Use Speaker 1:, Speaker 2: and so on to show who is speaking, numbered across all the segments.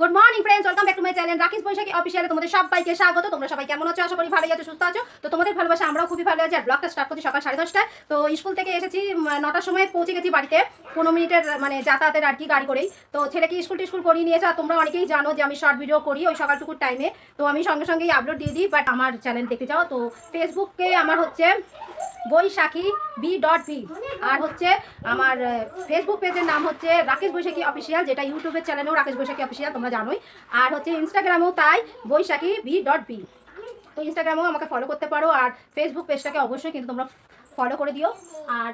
Speaker 1: Good morning friends welcome back to my channel Rakesh Baishakhi অফিসিয়ালে তোমাদের সবাইকে স্বাগত। তোমরা সবাই কেমন আছো? আশা করি ভালোই আছো, সুস্থ আছো। তো তোমাদের ভালোবাসা, আমরাও খুবই ভালো আছি। আর ব্লগটা স্টার্ট করছি সকাল সাড়ে দশটায়। তো স্কুল থেকে এসেছি নটার সময় পৌঁছে গেছি বাড়িতে। পনেরো মিনিটের মানে যাতায়াতের আর কি গাড়ি করেই। তো ছেলেকে স্কুল টিস্কুল করিয়ে নিয়েছে আর তোমরা অনেকেই জানো যে আমি শর্ট ভিডিও করি ওই সকালটুকুর টাইমে তো আমি সঙ্গে সঙ্গেই আপলোড দিয়ে দিই বাট আমার চ্যানেল দেখতে চাও। তো ফেসবুকে আমার হচ্ছে Baishakhi B dot B R হচ্ছে আমার ফেসবুক পেজের নাম হচ্ছে রাকেশ বৈশাখী অফিসিয়াল যেটা ইউটিউবের চ্যানেলেও রাকেশ বৈশাখী অফিসিয়াল জানোই। আর হচ্ছে ইনস্টাগ্রামেও তাই, বৈশাখী বি ডট ভি। তো ইনস্টাগ্রামেও আমাকে ফলো করতে পারো, আর ফেসবুক পেজটাকে অবশ্যই কিন্তু তোমরা ফলো করে দিও। আর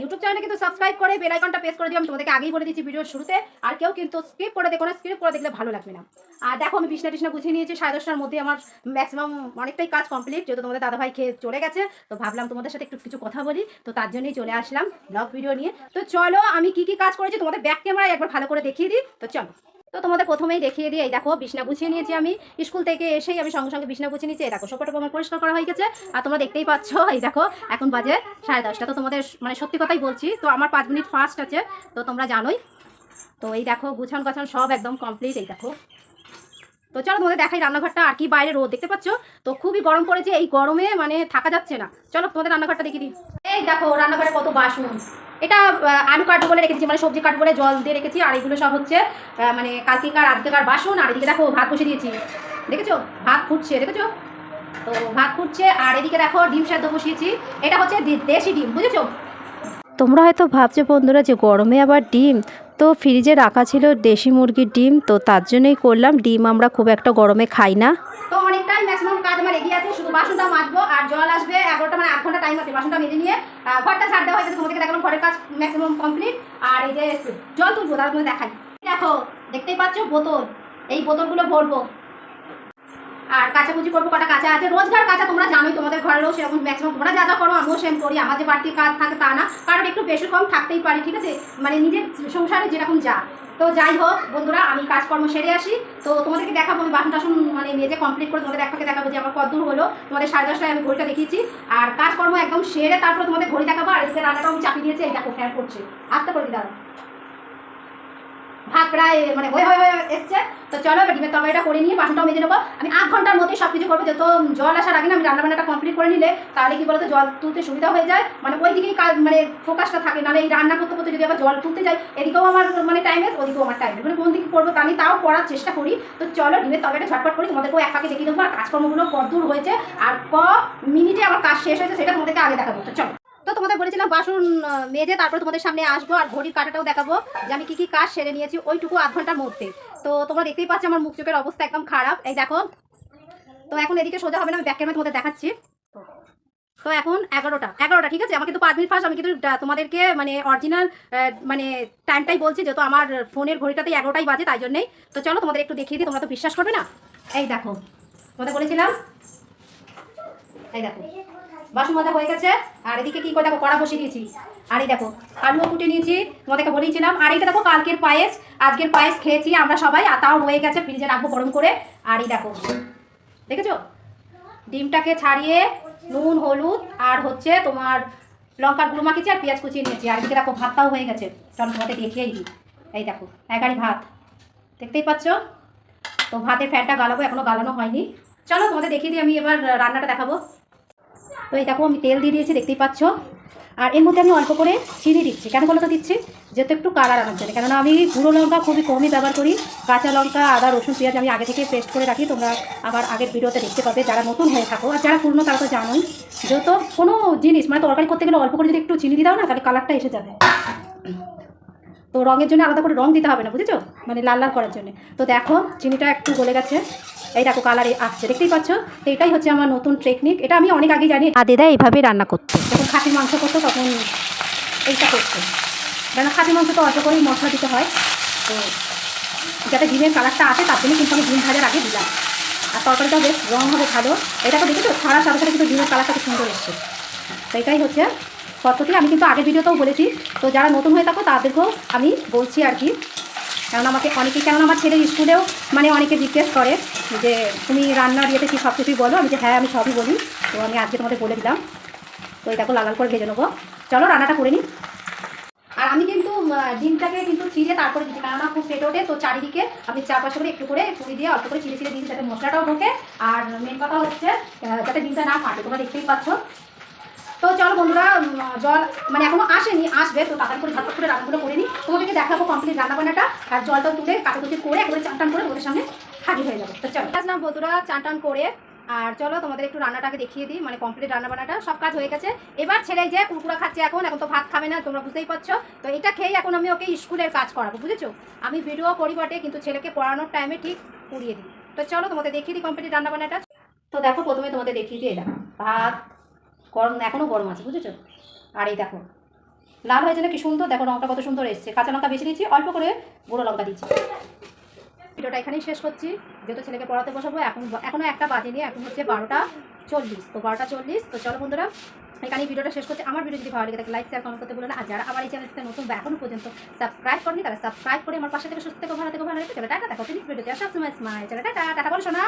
Speaker 1: ইউটিউব চ্যানেলে কিন্তু সাবস্ক্রাইব করে বেল আইকনটা প্রেস করে দিও, আমি তোমাদেরকে আগেই বলে দিচ্ছি ভিডিওর শুরুতে। আর কেউ কিন্তু স্কিপ করে দেখো না স্কিপ করে দেখলে ভালো লাগবে না। আর দেখো, আমি বিছনা টিছনা গুছিয়ে নিয়েছি, সাড়ে দশটার মধ্যে আমার ম্যাক্সিমাম অনেকটাই কাজ কমপ্লিট যেহেতু তোমাদের দাদাভাই খেয়ে চলে গেছে, তো ভাবলাম তোমাদের সাথে একটু কিছু কথা বলি, তো তার জন্যই চলে আসলাম ব্লগ ভিডিও নিয়ে। তো চলো, আমি কি কি কাজ করেছি তোমাদের ব্যাক ক্যামেরায় একবার ভালো করে দেখিয়ে দিই, তো চলো। তো তোমাদের প্রথমেই দেখিয়ে দিই, এই দেখো, বিছনা গুছিয়ে নিয়েছি আমি। স্কুল থেকে এসেই আমি সঙ্গে সঙ্গে বিছনা গুছিয়ে নিয়েছি। এই দেখো সোফাটা আমার পরিষ্কার করা হয়ে গেছে। আর তোমরা দেখতেই পাচ্ছ, এই দেখো, এখন বাজে সাড়ে দশটা। তো তোমাদের মানে সত্যি কথাই বলছি, তো আমার পাঁচ মিনিট ফার্স্ট আছে, তো তোমরা জানোই। তো এই দেখো, গুছান গাছান সব একদম কমপ্লিট এই দেখো। তো চলো তোমাদের দেখাই রান্নাঘরটা, আর কি বাইরে রোদ, দেখতে পাচ্ছ? তো খুবই গরম পড়েছে, এই গরমে মানে থাকা যাচ্ছে না। চলো তোমাদের রান্নাঘরটা দেখিয়ে দিই। এই দেখো, রান্নাঘরে কত বাসন। এটা আলু কাটবো বলে রেখেছি মানে সবজি কাটবো বলে জল দিয়ে রেখেছি আর এগুলো সব হচ্ছে মানে কালকেকার আজকেকার বাসন আর এদিকে দেখো ভাত বসে দিয়েছি। দেখেছ? ভাত ফুটছে দেখেছ? তো ভাত ফুটছে আর এদিকে দেখো ডিম সেদ্ধ বসিয়েছি। এটা হচ্ছে দেশি ডিম বুঝেছ?
Speaker 2: তোমরা হয়তো ভাবছ বন্ধুরা যে গরমে আবার ডিম তো ফ্রিজে রাখা ছিল দেশি মুরগির ডিম তো তার জন্যই করলাম। ডিম আমরা খুব একটা গরমে খাই না।
Speaker 1: তো অনেকটাই ম্যাক্সিমাম কাজ আমার এগিয়ে আছে, শুধু বাসনটা মাজবো আর জল আসবে, এগারোটা মানে আধ ঘণ্টা টাইম আছে, বাসনটা মেজে নিয়ে ঘরটা ছাড় দেওয়া হয়েছে তোমাদেরকে দেখালাম ঘরের কাজ ম্যাক্সিমাম কমপ্লিট আর এই যে, জল তুলবো তার মধ্যে দেখাই। দেখো, দেখতেই পাচ্ছ বোতল? এই বোতলগুলো ভরবো। আর কাচাকুচি করব, কটা কাঁচা আছে? রোজগার কাঁচা তোমরা জানোই, তোমাদের ঘরেরও সেরকম ম্যাক্সিমাম তোমরা যা যা করো, আমিও সেম করি। আমার যে বাড়তির কাজ থাকে তা না, কারণ একটু বেশি কম থাকতেই পারি, ঠিক আছে? মানে নিজের সংসারে যেরকম যা। তো যাই হোক, বন্ধুরা, আমি কাজকর্ম সেরে আসি। তো তোমাদেরকে দেখাবো, আমি বাসন টাসন মানে মেজে কমপ্লিট করে তোমাদের একটাকে দেখাবো যে আমার কত দূর হলো। তোমাদের সাড়ে দশটায় আমি ঘড়িটা দেখিয়েছি। আর কাজকর্ম একদম সেরে তারপর তোমাদের ঘড়ি দেখাবো, আর এদিকে রান্নাটাও আমি চাপিয়ে দিয়েছি, এই দেখো ফ্যান করছে। আস্তে করে দাও ভাত প্রায় মানে হয়ে হয়ে হয়ে এসছে। তো চলো ডিমের তরকারিটা করে নিয়ে বাসনটাও মেজে নেব। আমি আধ ঘণ্টার মধ্যেই সব কিছু করব। যত জল আসার আগে না আমি রান্নাবান্নাটা কমপ্লিট করে নিলে তাহলে কি বলতো, জল তুলতে সুবিধা হয়ে যায়। মানে ওই দিকেই কাজ মানে ফোকাসটা থাকে। নাহলে এই রান্না করতে করতে যদি আবার জল তুলতে যাই, এদিকেও আমার মানে টাইম আছে ওদিকেও আমার টাইম মানে কোন দিকে করব তা আমি তাও করার চেষ্টা করি। তো চলো, ডিমের তরকারিটা ঝটপট করি তোমাদেরকেও এক ফাঁকে দেখিয়ে দেবো। আর কাজকর্মগুলো কতদূর হয়েছে আর ক মিনিটে আমার কাজ শেষ হয়েছে সেটা তোমাদেরকে আগে দেখাবো। তো চলো। তো তোমাদের বলেছিলাম বাসন মেজে তারপরে তোমাদের সামনে আসব আর ঘড়ির কাটাটাও দেখাবো যে আমি কি কি কাজ সেরে নিয়েছি ওইটুকু আধ ঘণ্টার মধ্যে। তো তোমরা দেখতেই পাচ্ছ আমার মুখ চোখের অবস্থা একদম খারাপ। এই দেখো, তো এখন এদিকে সোজা হবে না, আমি ব্যাক ক্যামেরা তোমাদের দেখাচ্ছি। তো এখন এগারোটা এগারোটা, ঠিক আছে? আমাকে কিন্তু পাঁচ মিনিট ফার্স্ট আমি কিন্তু তোমাদেরকে মানে অরিজিনাল মানে টাইমটাই বলছি, যেহেতু আমার ফোনের ঘড়িটাতেই এগারোটাই বাজে, তাই জন্যই। তো চলো তোমাদের একটু দেখিয়ে দিই, তোমরা তো বিশ্বাস করবে না? এই দেখো, তোমাদের বলেছিলাম? এই দেখো বাসন মাজা হয়ে গেছে। আর এদিকে কি করে দেখো, কড়া বসিয়ে দিয়েছি। আর এই দেখো, আলুও কুটে নিয়েছি, তোমাদেরকে বলেছিলাম আর এইটা দেখো, কালকের পায়েস। আজকের পায়েস খেয়েছি আমরা সবাই তাও রয়ে গেছে, ফ্রিজে রাখব গরম করে। আর এই দেখো, দেখেছ? ডিমটাকে ছাড়িয়ে নুন, হলুদ, আর হচ্ছে তোমার লঙ্কার গুঁড়ো মাখিয়েছি, আর পেঁয়াজ কুচিয়ে নিয়েছি। আর এদিকে দেখো, ভাতটাও হয়ে গেছে। চলো তোমাদের দেখিয়েই দিই। এই দেখো এগারি ভাত। দেখতেই পাচ্ছ? তো ভাতের ফ্যানটা গালাবো, এখনও গালানো হয়নি। চলো তোমাদের দেখিয়ে দিই, আমি এবার রান্নাটা দেখাবো। তো এই দেখো আমি তেল দিয়ে দিয়েছি, দেখতেই পাচ্ছ? আর এর মধ্যে আমি অল্প করে চিনি দিচ্ছি। কেন বলো তো দিচ্ছি? যেহেতু একটু কালার আনার জন্য। কেননা আমি গুঁড়ো লঙ্কা খুবই কমই ব্যবহার করি। কাঁচা লঙ্কা, আদা, রসুন, পেঁয়াজ আমি আগে থেকে পেস্ট করে রাখি। তোমরা আবার আগের ভিডিওতে দেখতে পাবে। যারা নতুন হয়ে থাকো, আর যারা পুরনো, তারা তো জানোই। যেহেতু কোনো জিনিস মানে তরকারি করতে গেলে অল্প করে যদি একটু চিনি দিয়ে দাও না? তাহলে কালারটা এসে যাবে। তো রঙের জন্য আলাদা করে রং দিতে হবে না, বুঝেছ? মানে লাল লাল করার জন্য। তো দেখো, চিনিটা একটু গলে গেছে। এই দেখো কালারে আসছে, দেখতেই পাচ্ছ? তো এটাই হচ্ছে আমার নতুন টেকনিক এটা আমি অনেক আগে জানি।
Speaker 2: আদেদা এইভাবে রান্না করতো।
Speaker 1: যখন খাসির মাংস করতো, তখন এইটা করতো। কেন খাসির মাংস তো অল্প করেই মশলা দিতে হয়। তো যাতে ডিমের কালারটা আসে, তার জন্য কিন্তু আমি ডিম ভাজার আগে দিলাম। আর তরকারিটা বেশ রং হবে ভালো। এটা তো দেখেছ? ছাড়া সাথে সাথে কিন্তু ডিমের কালারটা খুব সুন্দর এসছে। তো এটাই হচ্ছে পদ্ধতি আমি কিন্তু আগের ভিডিওতেও বলেছি। তো যারা নতুন হয়ে থাকো, তাদেরকেও আমি বলছি আর কি। কারণ আমাকে অনেকেই, কেননা আমার ছেলের স্কুলেও মানে অনেকে জিজ্ঞেস করে যে, তুমি রান্নার ইয়েতে কি সব কিছুই বলো? আমি যে হ্যাঁ আমি সবই বলি। তো আমি আজকে তোমাদের বলে দিলাম। তো এটাকে লাল লাল করে ভেজে নেব। চলো, রান্নাটা করে নিই। আর আমি কিন্তু ডিমটাকে কিন্তু চিড়ে তারপরে দিচ্ছি কেননা খুব ফেটে ওঠে। তো চারিদিকে আমি চারপাশে করে একটু করে চুড়ি দিয়ে, অল্প করে চিড়ে চিড়ে দিচ্ছি যাতে মশলাটাও ঢোকে। আর মেন কথা হচ্ছে যাতে ডিমটা না ফাটে। তোমরা দেখতেই পাচ্ছ। বন্ধুরা জল মানে এখনও আসেনি, আসবে, তো তাড়াতাড়ি করে ঝটপট করে রান্নাগুলো করে নিই। তোমাদেরকে দেখাবো কমপ্লিট রান্না বান্নাটা আর জলটা তুলে কাটাকুটি করে একবারে চান টান করে ওদের সামনে হাজির হয়ে যাব। তো চলো। আসলাম বন্ধুরা, চান টান করে। আর চলো, তোমাদের একটু রান্নাটাকে দেখিয়ে দিই মানে কমপ্লিট রান্না বান্নাটা সব কাজ হয়ে গেছে। এবার ছেলে যে কুরকুরা খাচ্ছে এখন এখন তো ভাত খাবে না, তোমরা বুঝতেই পারছ। তো এটা খেয়ে এখন আমি ওকে স্কুলের কাজ করাবো, বুঝেছ? আমি ভিডিও করি বটে কিন্তু ছেলেকে পড়ানোর টাইমে ঠিক পুড়িয়ে দিই। তো চলো, তোমাদের দেখিয়ে দিই কমপ্লিট রান্না বান্নাটা তো দেখো, প্রথমে তোমাদের দেখিয়ে দিই এটা ভাত গরম এখনও গরম আছে বুঝেছ? আর এই দেখো লাল হয়েছে না কি সুন্দর? দেখো রঙটা কত সুন্দর এসছে। কাঁচা লঙ্কা বেশি দিচ্ছি অল্প করে গুঁড়ো লঙ্কা দিচ্ছি ভিডিওটা এখানেই শেষ করছি। যেহেতু ছেলেকে পড়াতে বসাবো এখন এখনও একটা বাজেনি এখন হচ্ছে বারোটা চল্লিশ। তো বারোটা চল্লিশ তো চলো বন্ধুরা এখানে ভিডিওটা শেষ করছি। আমার ভিডিও যদি ভালো লেগে থাকে লাইক শেয়ার কমেন্ট করতে বলো না। আর যারা আমার এই চ্যানেলটা নতুন বা এখনও পর্যন্ত সাবস্ক্রাইব করেনি তারা সাবস্ক্রাইব করে আমার পাশে থেকে সুস্থ থেকে ভালো থেকে ভালো রেখে চলে টাটা। দেখো ভিডিওতে সবসময় স্মাইল চলে টাটা। টাটা বলো শোনা